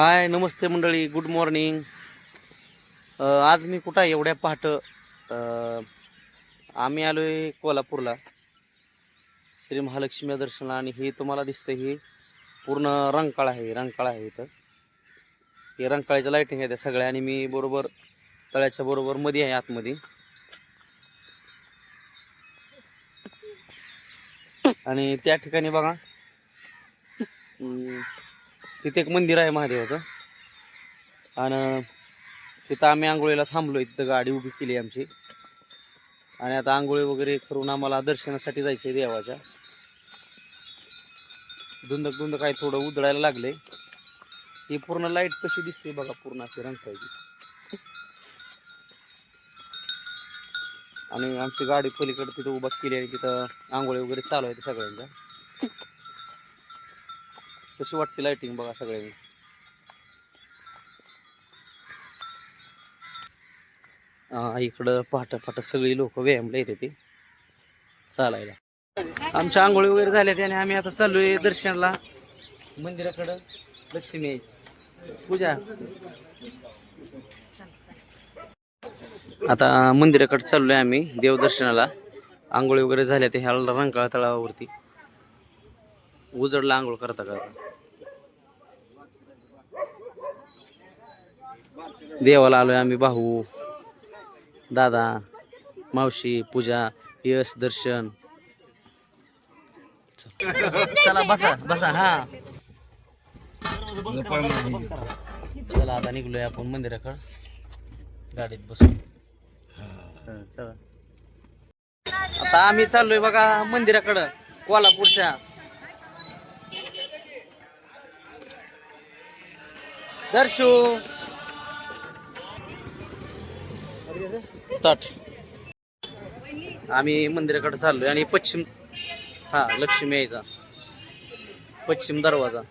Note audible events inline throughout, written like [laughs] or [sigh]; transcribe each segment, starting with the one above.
हाय नमस्ते मंडळी good morning. आज मी कुठं आहे एवढ्या पहाट? आम्ही आलो आहे कोल्हापूरला. श्री महालक्ष्मी दर्शनाला आणि हे तुम्हाला दिसतं हे पूर्ण रंकाळ आहे रंकाळ आहे इथं. हे रंकाळ्याच्या लाईटिंग आहे त्या सगळ्या आणि मी बरोबर तळ्याच्या बरोबर मध्ये आहे आतमध्ये. आणि त्या ठिकाणी बघा. तिथे एक मंदिर आहे महादेवाचं. आणि तिथं आम्ही आंघोळीला थांबलो तिथं गाडी उभी केली आमची. आणि आता आंघोळी वगैरे करून आम्हाला दर्शनासाठी जायचं आहे देवाच्या. धुंदक धुंद काय थोडं उधळायला लागले ही पूर्ण लाइट कशी दिसते बघा पूर्ण अशी रंगतायची. आणि आमची गाडी पलीकडे तिथं उभा केली आहे तिथं आंघोळी वगैरे चालू आहे सगळ्यांच्या. कशी वाटते लायटिंग बघा सगळ्यांनी? इकडं पहाटा पहाटा सगळी लोक व्यायामला येते ते चालायला. आमच्या आंघोळी वगैरे झाल्या त्याने आम्ही आता चाललोय दर्शनाला. मंदिराकडं लक्ष्मी पूजा. आता मंदिराकडे चाललोय आम्ही देवदर्शनाला. आंघोळी वगैरे झाल्या ते ह्या रंकाळा तळावरती. उजडला आंघोळ करता का देवाला आलोय आम्ही भाऊ दादा मावशी पूजा यश दर्शन. चला बसा बसा हा. चला आता निघलोय आपण मंदिराकडे. गाडीत बसू चला आता आम्ही चाललोय बघा मंदिराकडं कोल्हापूरच्या. दर्शू. ताट आम्ही मंदिराकडे चाललोय आणि पश्चिम हा लक्ष्मी यायचा. पश्चिम दरवाजा.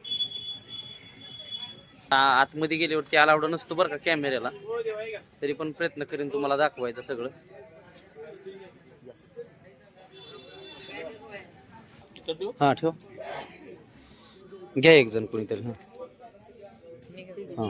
आतमध्ये गेल्यावरती अलाउड नसतो बरं का कॅमेऱ्याला तरी पण प्रयत्न करीन तुम्हाला दाखवायचं सगळं. हा ठेव. घ्या एक जण कोणीतरी हा. हा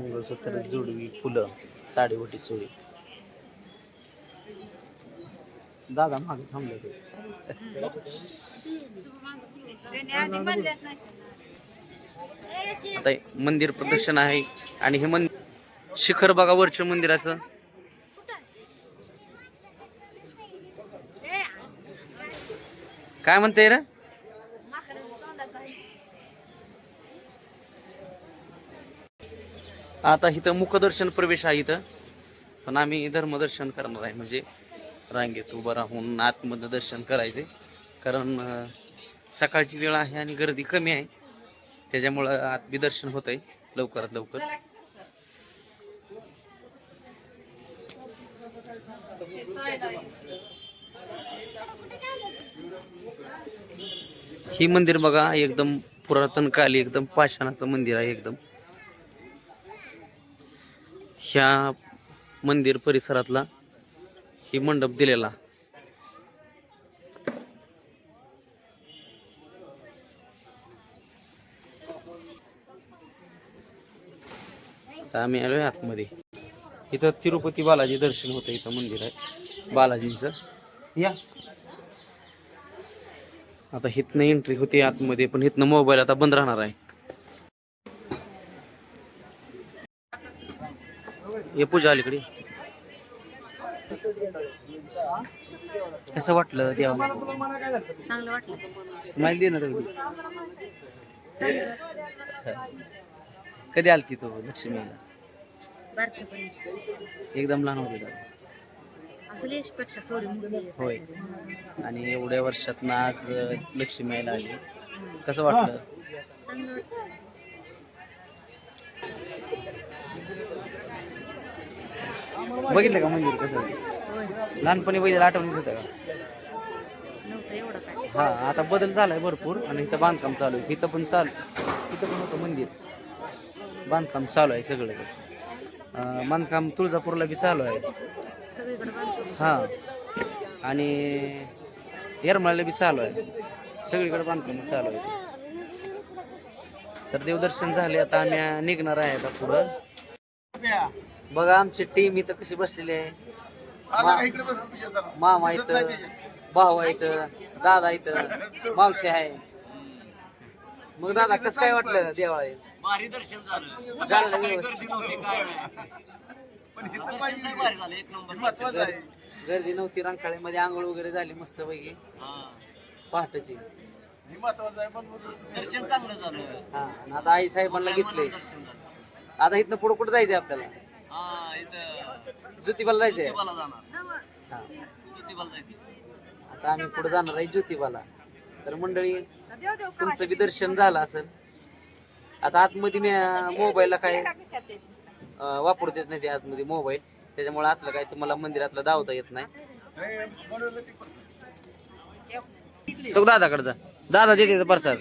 मंगळसूत्र जोडवी फुलं साडेवटी चोळी. दादा मागे थांबले ते आता मंदिर प्रदर्शन आहे आणि हे मंदिर शिखर बघा वरच्या मंदिराचं. काय म्हणते रे? आता इथं मुखदर्शन प्रवेश आहे इथं. पण आम्ही धर्मदर्शन करणार आहे. म्हणजे रांगेत उभं राहून आतमध्ये दर्शन करायचे. कारण सकाळची वेळ आहे आणि गर्दी कमी आहे. त्याच्यामुळं आत दर्शन होत आहे लवकरात लवकर. ही मंदिर बघा एकदम पुरातन काली एकदम पाषाणाचं मंदिर आहे एकदम. ह्या मंदिर परिसरातला ही मंडप दिलेला. आम्ही आलोय आतमध्ये. इथं तिरुपती बालाजी दर्शन होतं इथं मंदिर आहे. बालाजींचं. या. आता हिथनं एंट्री होती आतमध्ये पण हिथनं मोबाईल आता बंद राहणार आहे. ये पूजा अलीकडे कसं वाटलं देवा चांगलं वाटलं. स्माइल दे ना तेवढी. कधी आलती तो लक्ष्मीला? बारकेपणी एकदम लहान होती का? असं लेशपेक्षा थोडी मोठी आहे. होय. आणि एवढ्या वर्षात आज लक्ष्मी आली. कसं वाटलं? चांगलं बघितलं का मंदिर कसं लहानपणी बघितलं आठवणीच होतं का? हा आता बदल झालाय भरपूर आणि इथं बांधकाम चालू आहे. इथं पण चालू इथं पण होतं मंदिर. बांधकाम चालू आहे सगळं. बांधकाम तुळजापूरला बी चालू आहे. हा. आणि येरमाळ्याला बी चालू आहे. सगळीकडे बांधकाम चालू आहे. तर देवदर्शन झाले आता आम्ही निघणार आहे आता पुढं. बघा आमची टीम इथं कशी बसलेली आहे. मा- मामा इथं भाऊ आहेत दादा इथं [laughs] मावशी आहे. मग दादा कसं काय वाटलं देवाळा? भारी दर्शन झालं. झालं ना सकाळी व्यवस्थित? गर्दी नव्हती काय नाही. दर्शन लय भारी झालं एक नंबर दर्शन. गर्दी नव्हती आंघोळ वगैरे झाली मस्त पैकी हा. पहाटेची दर्शन चांगलं झालं. हा आणि आता आई साहेबांना दर्शन झालं. आता इथनं पुढे कुठं जायचंय आपल्याला? हा इथं ज्योतिबाला जायचंय? ज्योतिबाला जाणार. हा. ज्योतिबाला जायचं आता आम्ही पुढे जाणार आहे ज्योतिबाला. तर मंडळी तुमचं बी दर्शन झालं असेल. आता आतमध्ये मी मोबाईलला काय अं, वापरू देत नाही ते आतमध्ये मोबाईल. त्याच्यामुळे आतलं काय तुम्हाला मंदिरातलं दावता येत नाही. तो दादाकडे जा. दादा देते प्रसाद.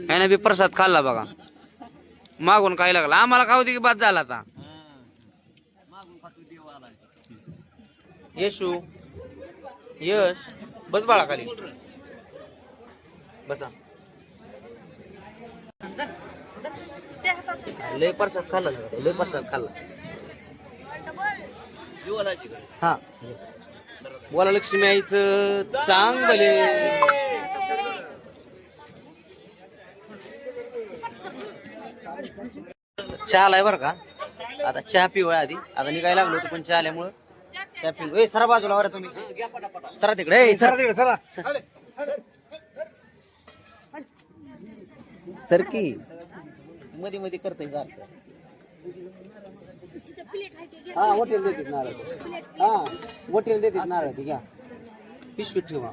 आहे ना बी प्रसाद खाल्ला बघा. मागून काय लागला? आम्हाला खाऊ दे की बाद झाला आता. येशू यश बस बाळा खाली. बसा. लय प्रसाद खाल्ला लय प्रसाद खाल्ला. हा. बोला लक्ष्मी आईचं चांगले चहा आलाय बरं का? आता चहा पिवाय आधी. आता निघायला लागलो होतो पण चहा आल्यामुळं चहा पिऊ ए सरा बाजूला बरं तुम्ही. सरा तिकडे. ए सरा तिकडे सरा. सर की? मध्ये मध्ये करतय सारखं. हा हॉटेल देते नारळ. हा हॉटेल देते नारळ ते घ्या. पिशवीत ठेवा.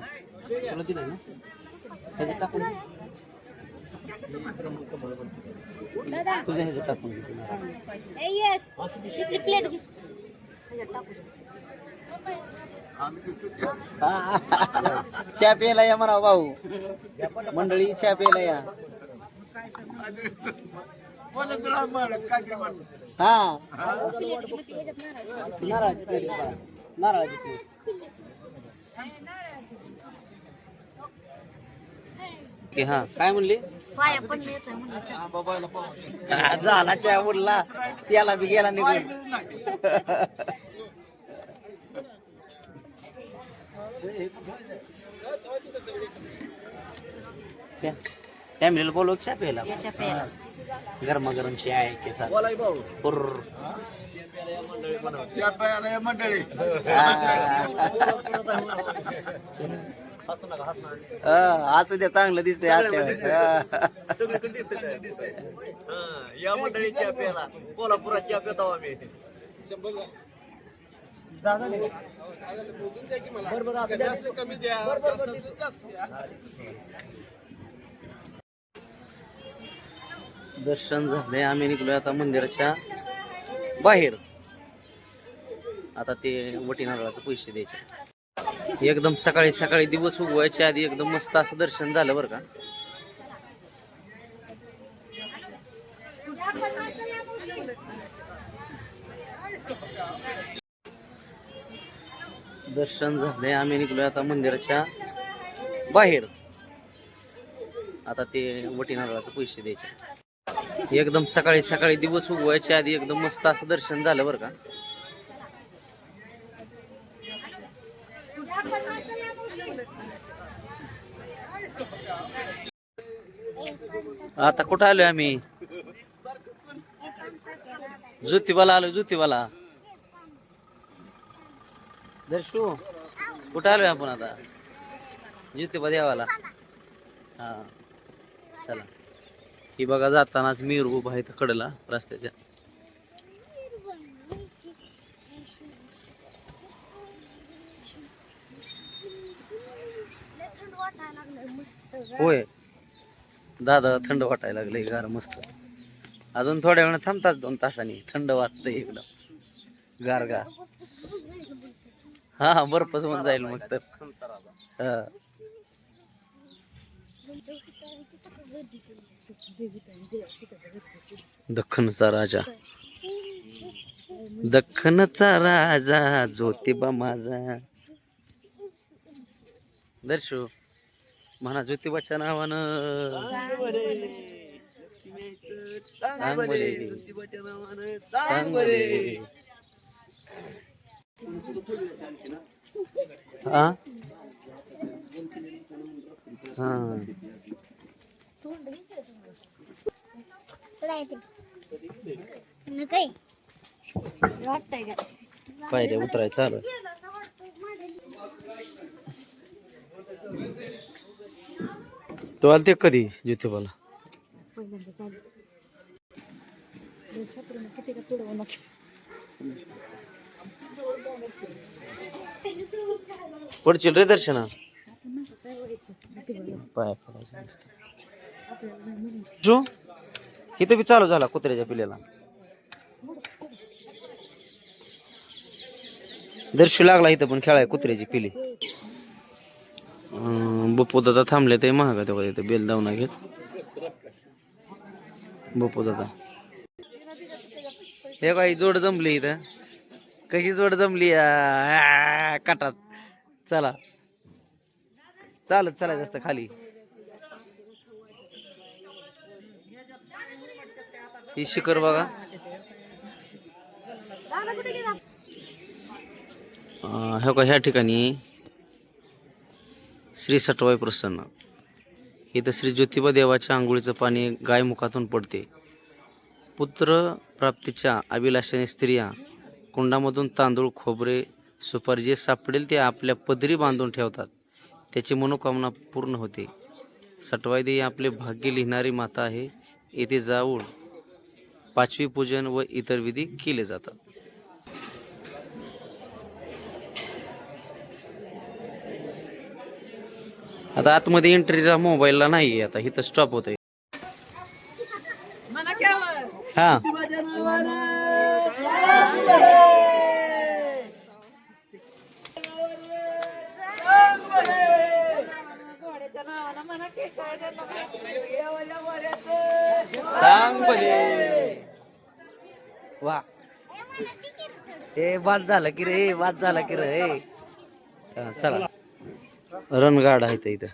तुला दिलं ना? त्याच्यात टाकून तुझ्या ह्याच्यात टाकून प्लेट घे. हा. चहा प्यायला या म्हणा भाऊ. मंडळी चहा प्यायला या. हा. प्लेट ओके, हा. काय म्हणली? पाया पण येत मुलीच्या हा, झाला चहा उरला. त्याला बी गेला निघून. फॅमिलीला बोलव चहा प्यायला? याच्या गरमागरम चहा आहे के. मंडळी. [laughs] [laughs] असू द्या चांगलं दिसतंय. हा. या मंडळी चहा प्यायला कोल्हापुरात चहा पितो आम्ही दर्शन झालंय आम्ही निघलोय आता मंदिराच्या बाहेर. आता ते वटी नारळाचे पैसे द्यायचे. एकदम सकाळी सकाळी दिवस उगवायच्या आधी एकदम मस्त असं दर्शन झालं बरं का. दर्शन झालंय आम्ही निघलो आता मंदिराच्या बाहेर. आता ते वटीनारळाचे पैसे द्यायचे. एकदम सकाळी सकाळी दिवस उगवायच्या आधी एकदम मस्त असं दर्शन झालं बरं का. आता कुठं आलोय आम्ही? ज्योतिबाला आलो ज्योतिबाला. दर्शू कुठं आलोय आपण आता? ज्योतिबा देवाला. हा. चला. ही बघा जातानाच मिर उभा आहे इथं कडेला रस्त्याच्या. होय. दादा थंड वाटायला लागलं गार मस्त. अजून थोड्या वेळा थांबताच दोन तासांनी. थंड वाटतं एकदम. गार गार. हा हा बर्फच होऊन जाईल मग तर. हा. दख्खनचा राजा. दख्खनचा राजा ज्योतिबा माझा. दर्शू. म्हणा ज्योतिबाच्या नावानं. सांग बरे. सांग बरे. हा हा काय वाटतंय का पायऱ्या उतराय चालू तो आलते कधी ज्योतिबाला पडशील रे दर्शना. पाया पडायचं इथं बी चालू झाला कुत्र्याच्या पिल्याला दर्शू लागला इथं पण खेळाय कुत्र्याची पिली. दादा थांबले ते महागा तेव्हा इथं बेल दावना घेत. बप्पू दादा. हे काही जोड जमली इथं. कशी जोड जमली? कटात काटात. चला. चालत चला जास्त खाली. ही शिखर बघा. हे का ह्या ठिकाणी श्री सटवाई प्रसन्न. इथं श्री ज्योतिबा देवाच्या आंघोळीचं पाणी गायमुखातून पडते. पुत्र प्राप्तीच्या अभिलाषाने स्त्रिया कुंडामधून तांदूळ खोबरे सुपारी जे सापडेल ते आपल्या पदरी बांधून ठेवतात. त्याची मनोकामना पूर्ण होते. सटवाई देवी आपले भाग्य लिहिणारी माता आहे. येथे जाऊन पाचवी पूजन व इतर विधी केले जातात. आता आतमध्ये एंट्रीला मोबाईलला नाही आता इथं स्टॉप होत आहे हा. वा. बाद झालं की रे बाद झाला की रे चला. रणगाड आहे ते इथं.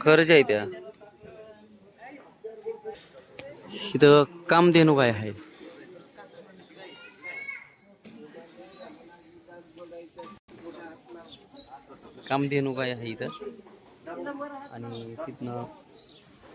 खरंच आहे त्या. इथं कामधेनू काय आहे. कामधेनू काय आहे इथं. आणि तिथनं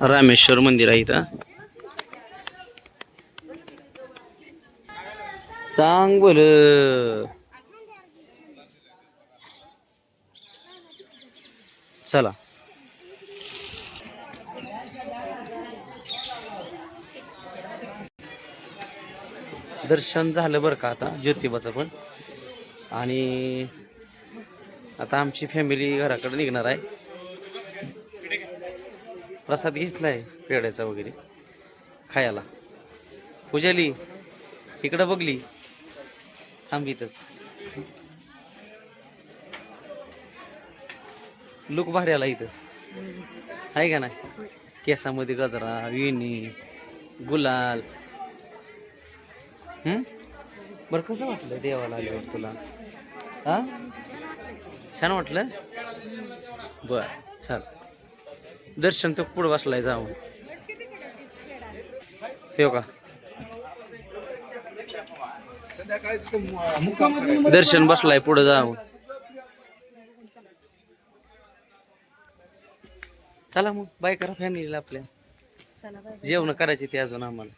रामेश्वर मंदिर आहे इथं. सांग बोल. चला. दर्शन झालं बरं का आता ज्योतिबाचं पण. आणि आता आमची फॅमिली घराकडे निघणार आहे. प्रसाद घेतला आहे पेड्याचा वगैरे खायला. पूजाली इकडं बघली थांबीतच लुक भारी आला इथं. आहे का नाही? केसामध्ये गजरा विणी गुलाल. हम्म बरं कसं वाटलं देवाला आल्यावर तुला? हा? छान वाटलं? बर चाल. दर्शन तर पुढं बसलाय जाऊन. हो का. दर्शन बसलाय पुढे जावं चला मग बाय करा फॅमिलीला आपल्या. जेवण करायचे ते अजून आम्हाला.